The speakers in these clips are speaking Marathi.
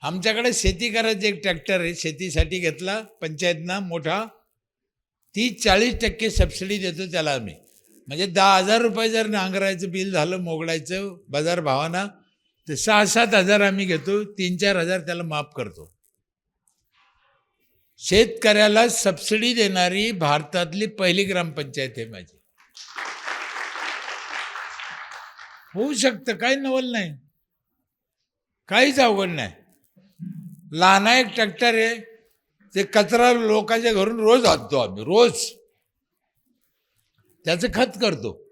आमच्याकडे शेती करायचं एक ट्रॅक्टर आहे. शेतीसाठी घेतला. पंचायतनं मोठा. तीस चाळीस टक्के सबसिडी देतो त्याला आम्ही. म्हणजे दहा हजार रुपये जर नांगरायचं बिल झालं मोगडायचं बाजार भावाना तर सहा सात हजार आम्ही घेतो. तीन चार हजार त्याला माफ करतो. शेतकऱ्याला सबसिडी देणारी भारतातली पहिली ग्रामपंचायत आहे माझी. होऊ शकतं. काही नवल नाही. काहीच अवघड नाही. लहाना एक ट्रॅक्टर आहे. ते कचरा लोकांच्या घरून रोज आणतो आम्ही रोज. त्याचं खत करतो.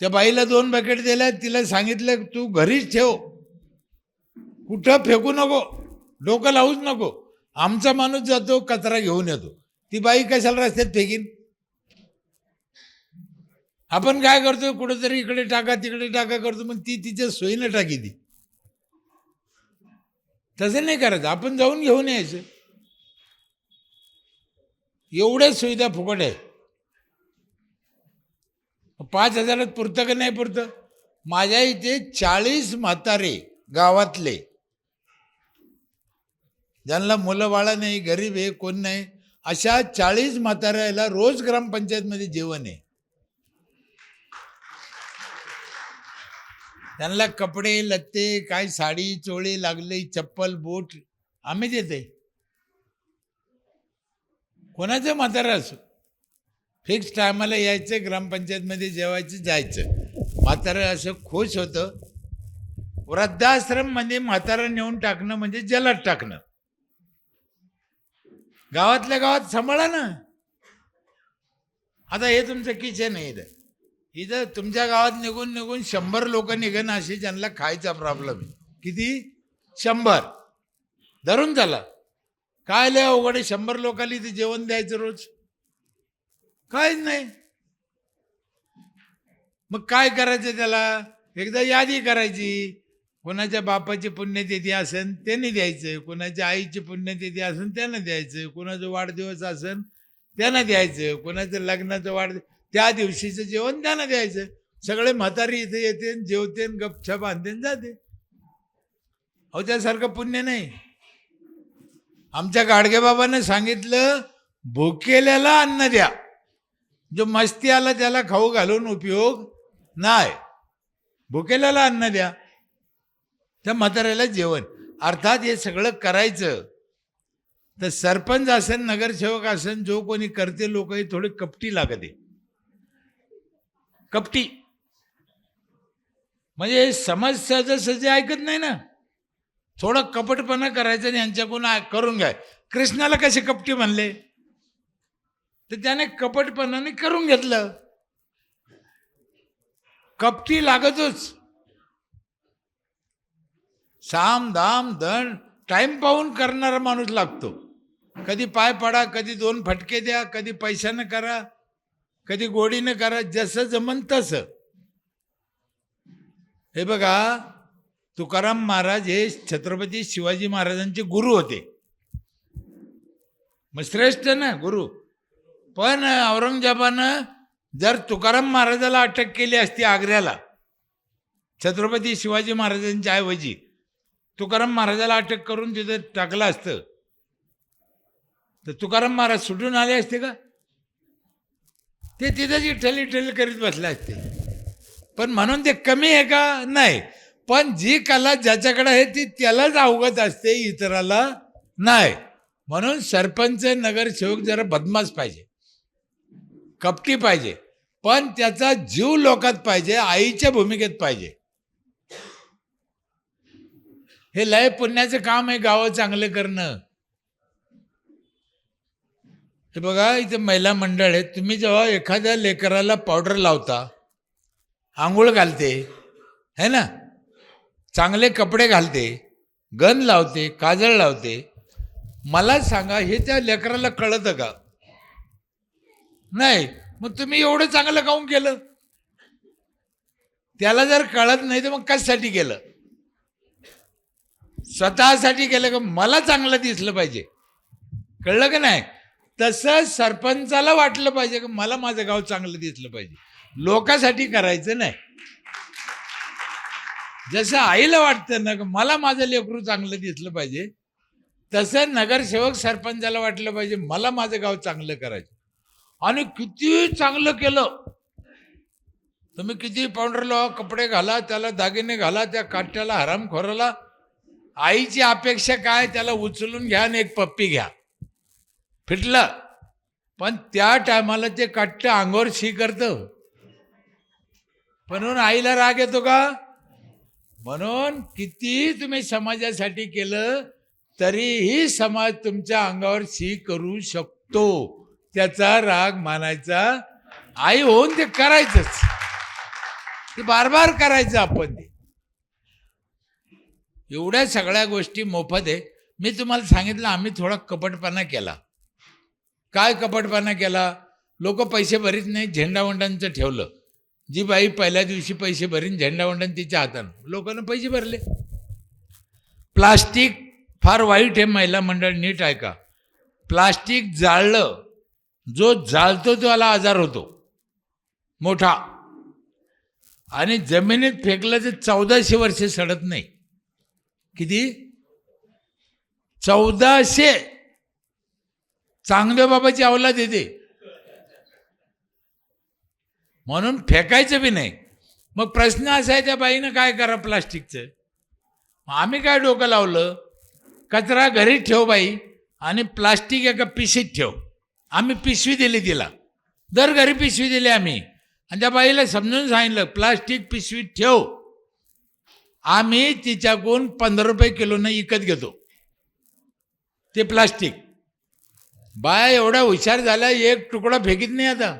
त्या बाईला दोन बकेट दिल्या तिला सांगितलं तू घरीच ठेव. कुठं फेकू नको. डोकं लावूच नको. आमचा माणूस जातो कचरा घेऊन येतो. ती बाई कशाला रस्त्यात फेकीन? आपण काय करतो कुठेतरी इकडे टाका तिकडे टाका करतो. मग ती तिच्या सोयीनं टाकी ती. तसं नाही करायचं. आपण जाऊन घेऊन यायचं. एवढ्या सुविधा फुकट आहे. पाच हजारात पुरतं का नाही पुरतं? माझ्या इथे चाळीस म्हातारे गावातले. ज्यांना मुलं बाळा नाही गरीब आहे कोण नाही अशा चाळीस म्हाताऱ्याला रोज ग्रामपंचायतमध्ये जेवण आहे. त्यांना कपडे लत्ते काय साडी चोळी लागली चप्पल बूट आम्ही देते. कोणाचं म्हातारं असो. फिक्स टायमाला यायचं ग्रामपंचायतमध्ये जेवायचं जायचं. म्हातारं असं खुश होतं. वृद्धाश्रममध्ये म्हातारं नेऊन टाकणं म्हणजे जलात टाकणं. गावातल्या गावात सांभाळा ना. आता हे तुमचं किचन आहे इथं तुमच्या गावात निघून निघून शंभर लोक निघणं असे ज्यांना खायचा प्रॉब्लेम आहे. किती? शंभर. धरून झाला. काय लय अवघड शंभर लोकांना इथे जेवण द्यायचं रोज? काहीच नाही. मग काय करायचं त्याला? एकदा यादी करायची. कोणाच्या बापाची पुण्यतिथी असेल त्यांनी द्यायचं. कोणाच्या आईची पुण्यतिथी असेल त्यांना द्यायचं. कोणाचा वाढदिवस असेल त्यांना द्यायचं. कोणाचं लग्नाचं वाढदिवस त्या दिवशीचं जेवण त्यानं द्यायचं. सगळे म्हातारी इथे येते जेवते गपछप आणते जाते. अहो त्यासारखं पुण्य नाही. आमच्या गाडगेबाबानं सांगितलं भुकेल्याला अन्न द्या. जो मस्ती आला त्याला खाऊ घालून उपयोग नाही. भुकेल्याला अन्न द्या. त्या म्हाताऱ्याला जेवण. अर्थात हे सगळं करायचं. तर सरपंच असेल नगरसेवक असेल जो कोणी करते लोक हे थोडे कपटी लागते. कपटी. म्हणजे समज सहज ऐकत नाही ना. थोडं कपटपणा करायचं आणि यांच्याकडून करून घ्या. कृष्णाला कसे कपटी म्हणले? तर त्याने कपटपणाने करून घेतलं. कपटी लागतच. साम दाम दण टाइम पाहून करणारा माणूस लागतो. कधी पाय पडा कधी दोन फटके द्या कधी पैशानं करा. कधी गोडीनं करा जसं जमन तसं. हे बघा तुकाराम महाराज हे छत्रपती शिवाजी महाराजांचे गुरु होते. मग श्रेष्ठ ना गुरु. पण औरंगजेबानं जर तुकाराम महाराजाला अटक केली असती आग्र्याला छत्रपती शिवाजी महाराजांच्या ऐवजी तुकाराम महाराजाला अटक करून तिथं टाकलं असतं तर तुकाराम महाराज सुटून आले असते का? ते तिथंच इठ्ठल इठ्ठल करीत बसले असते. पण म्हणून ते कमी आहे का? नाही. पण जी कला ज्याच्याकडे आहे ती त्यालाच अवगत असते इतराला नाही. म्हणून सरपंच नगरसेवक जरा बदमाश पाहिजे. कपटी पाहिजे. पण त्याचा जीव लोकात पाहिजे आईच्या भूमिकेत पाहिजे. हे लय पुण्याचं काम आहे गावं चांगलं करणं. हे बघा इथे महिला मंडळ आहे तुम्ही जेव्हा एखाद्या लेकराला पावडर लावता आंघोळ घालते है ना? चांगले कपडे घालते गन लावते काजळ लावते. मला सांगा हे त्या लेकराला कळतं का? नाही. मग तुम्ही एवढं चांगलं काऊन केलं? त्याला जर कळत नाही तर मग कशासाठी केलं? स्वतःसाठी केलं का? मला चांगलं दिसलं पाहिजे. कळलं का नाही? तसं सरपंचाला वाटलं पाहिजे की? मला माझं गाव चांगलं दिसलं पाहिजे. लोकांसाठी करायचं नाही. जसं आईला वाटतं ना मला माझं लेकरू चांगलं दिसलं पाहिजे तसं नगरसेवक सरपंचाला वाटलं पाहिजे मला माझं गाव चांगलं करायचं. आणि किती चांगलं केलं. तुम्ही किती पावडर लावा कपडे घाला त्याला दागिने घाला त्या काट्याला हरामखोराला आईची अपेक्षा काय त्याला उचलून घ्या आणि एक पप्पी घ्या. फिटलं. पण त्या टायमाला ते कट्ट अंगावर शी करतं. म्हणून आईला राग येतो का? म्हणून किती तुम्ही समाजासाठी केलं तरीही समाज तुमच्या अंगावर शी करू शकतो. त्याचा राग मानायचा. आई होऊन ते करायचंच. ते बार बार करायचं आपण ते. एवढ्या सगळ्या गोष्टी मोफत आहे. मी तुम्हाला सांगितलं आम्ही थोडा कपटपणा केला. काय कपटपणा केला? लोक पैसे भरीत नाही झेंडावंडांचं ठेवलं. जी बाई पहिल्या दिवशी पैसे भरीन झेंडावंडन तिच्या हातानं. लोकांना पैसे भरले. प्लास्टिक फार वाईट आहे महिला मंडळ नीट ऐका. प्लास्टिक जाळलं. जो जाळतो त्याला आजार होतो. मोठा. आणि जमिनीत फेकलं तर चौदाशे वर्ष सडत नाही. किती? चौदाशे. चांगल्या बाबाची अवलाद येते. म्हणून फेकायचं बी नाही. मग प्रश्न असा आहे त्या बाईनं काय करा प्लास्टिकचं? मग आम्ही काय डोकं लावलं? कचरा घरी ठेव बाई आणि प्लास्टिक एका पिशवीत ठेव. आम्ही पिशवी दिली तिला. दर घरी पिशवी दिली आम्ही. आणि त्या बाईला समजून सांगितलं प्लास्टिक पिशवीत ठेव. आम्ही तिच्याकडून पंधरा रुपये किलोनं विकत घेतो. ते प्लास्टिक. बाया एवढा हुशार झाला एक तुकडा फेकीत नाही आता.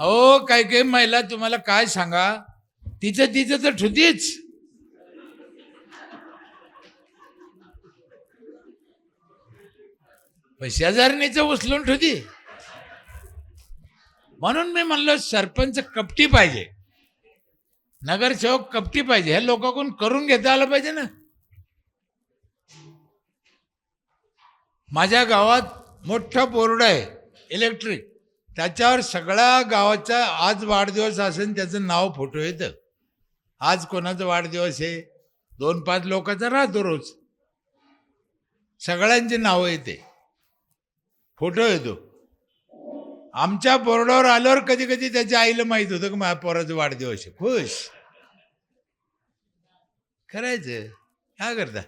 हो काही काही महिला तुम्हाला काय सांगा? तिचं तिचं तर ठुतीच. पण उचलून ठुती. म्हणून मी म्हणलो सरपंच कपटी पाहिजे. नगरसेवक कपटी पाहिजे. हे लोकांकडून करून घेता आलं पाहिजे ना. माझ्या गावात मोठा बोर्ड आहे इलेक्ट्रिक त्याच्यावर सगळ्या गावाचा आज वाढदिवस असेल त्याचं नाव फोटो येतं. आज कोणाचा वाढदिवस आहे? दोन पाच लोकांचा राहतो रोज. सगळ्यांची नावं येते. फोटो येतो. आमच्या बोर्डावर आल्यावर कधी कधी त्याच्या आईला माहीत होतं की माझ्या पोराचा वाढदिवस आहे. खुश. करायचं काय करता?